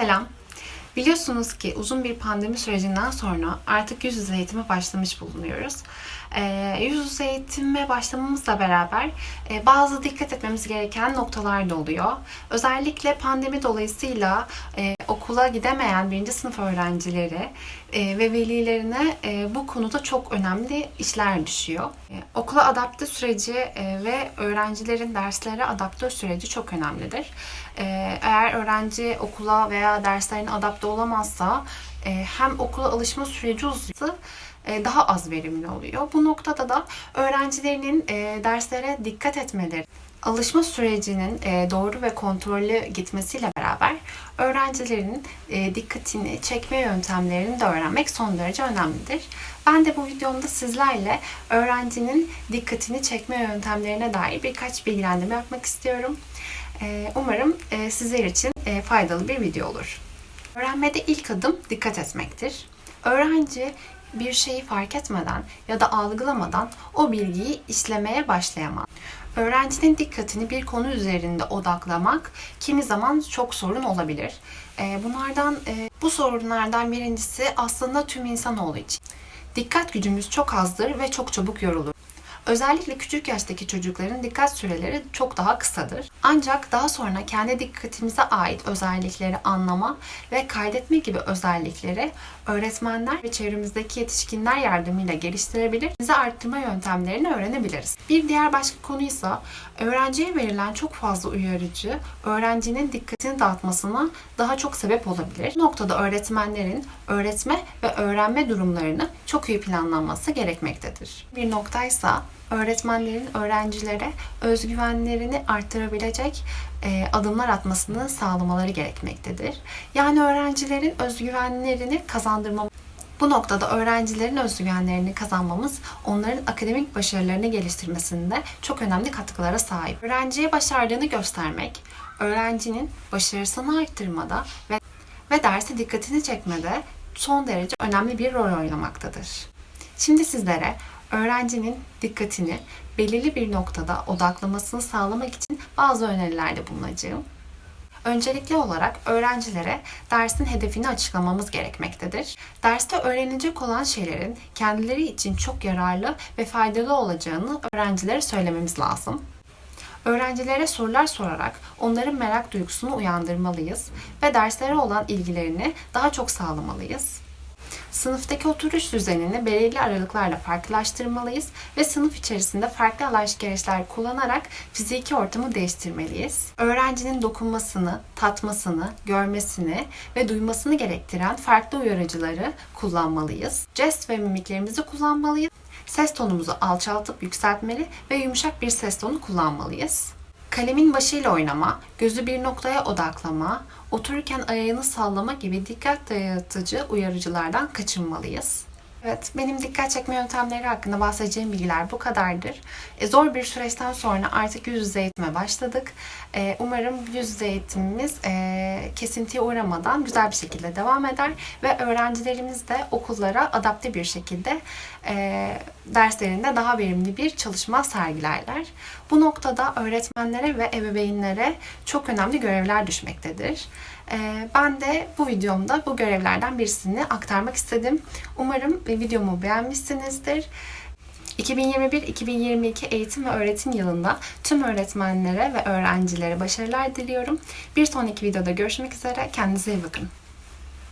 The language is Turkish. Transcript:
hello Biliyorsunuz ki uzun bir pandemi sürecinden sonra artık yüz yüze eğitime başlamış bulunuyoruz. Ee, yüz yüze eğitime başlamamızla beraber e, bazı dikkat etmemiz gereken noktalar da oluyor. Özellikle pandemi dolayısıyla e, okula gidemeyen birinci sınıf öğrencileri e, ve velilerine e, bu konuda çok önemli işler düşüyor. E, okula adapte süreci e, ve öğrencilerin derslere adapte süreci çok önemlidir. E, eğer öğrenci okula veya derslerine adapte olamazsa e, hem okula alışma süreci uzuyor e, daha az verimli oluyor. Bu noktada da öğrencilerinin e, derslere dikkat etmeleri, alışma sürecinin doğru ve kontrollü gitmesiyle beraber öğrencilerin dikkatini çekme yöntemlerini de öğrenmek son derece önemlidir. Ben de bu videomda sizlerle öğrencinin dikkatini çekme yöntemlerine dair birkaç bilgilendirme yapmak istiyorum. Umarım sizler için faydalı bir video olur. Öğrenmede ilk adım dikkat etmektir. Öğrenci bir şeyi fark etmeden ya da algılamadan o bilgiyi işlemeye başlayamaz. Öğrencinin dikkatini bir konu üzerinde odaklamak kimi zaman çok sorun olabilir. Ee, Bunlardan e, bu sorunlardan birincisi aslında tüm insanoğlu için. Dikkat gücümüz çok azdır ve çok çabuk yorulur. Özellikle küçük yaştaki çocukların dikkat süreleri çok daha kısadır. Ancak daha sonra kendi dikkatimize ait özellikleri anlama ve kaydetme gibi özellikleri öğretmenler ve çevremizdeki yetişkinler yardımıyla geliştirebilir, bize arttırma yöntemlerini öğrenebiliriz. Bir diğer başka konuysa öğrenciye verilen çok fazla uyarıcı öğrencinin dikkatini dağıtmasına daha çok sebep olabilir. Bu noktada öğretmenlerin öğretme ve öğrenme durumlarını çok iyi planlanması gerekmektedir. Bir noktaysa öğretmenlerin öğrencilere özgüvenlerini arttırabilecek e, adımlar atmasını sağlamaları gerekmektedir. Yani öğrencilerin özgüvenlerini kazandırmamız bu noktada öğrencilerin özgüvenlerini kazanmamız onların akademik başarılarını geliştirmesinde çok önemli katkılara sahip. Öğrenciye başardığını göstermek, öğrencinin başarısını arttırmada ve, ve derse dikkatini çekmede son derece önemli bir rol oynamaktadır. Şimdi sizlere öğrencinin dikkatini belirli bir noktada odaklamasını sağlamak için bazı önerilerde bulunacağım. Öncelikli olarak öğrencilere dersin hedefini açıklamamız gerekmektedir. Derste öğrenilecek olan şeylerin kendileri için çok yararlı ve faydalı olacağını öğrencilere söylememiz lazım. Öğrencilere sorular sorarak onların merak duygusunu uyandırmalıyız ve derslere olan ilgilerini daha çok sağlamalıyız. Sınıftaki oturuş düzenini belirli aralıklarla farklılaştırmalıyız ve sınıf içerisinde farklı alışverişler kullanarak fiziki ortamı değiştirmeliyiz. Öğrencinin dokunmasını, tatmasını, görmesini ve duymasını gerektiren farklı uyarıcıları kullanmalıyız. Jest ve mimiklerimizi kullanmalıyız. Ses tonumuzu alçaltıp yükseltmeli ve yumuşak bir ses tonu kullanmalıyız. Kalemin başıyla oynama, gözü bir noktaya odaklama, otururken ayağını sallama gibi dikkat dağıtıcı uyarıcılardan kaçınmalıyız. Evet, benim dikkat çekme yöntemleri hakkında bahsedeceğim bilgiler bu kadardır. E, zor bir süreçten sonra artık yüz yüze eğitime başladık. E, umarım yüz yüze eğitimimiz e, kesintiye uğramadan güzel bir şekilde devam eder ve öğrencilerimiz de okullara adapte bir şekilde e, derslerinde daha verimli bir çalışma sergilerler. Bu noktada öğretmenlere ve ebeveynlere çok önemli görevler düşmektedir. Ee, Ben de bu videomda bu görevlerden birisini aktarmak istedim. Umarım videomu beğenmişsinizdir. 2021-2022 eğitim ve öğretim yılında tüm öğretmenlere ve öğrencilere başarılar diliyorum. Bir sonraki videoda görüşmek üzere. Kendinize iyi bakın.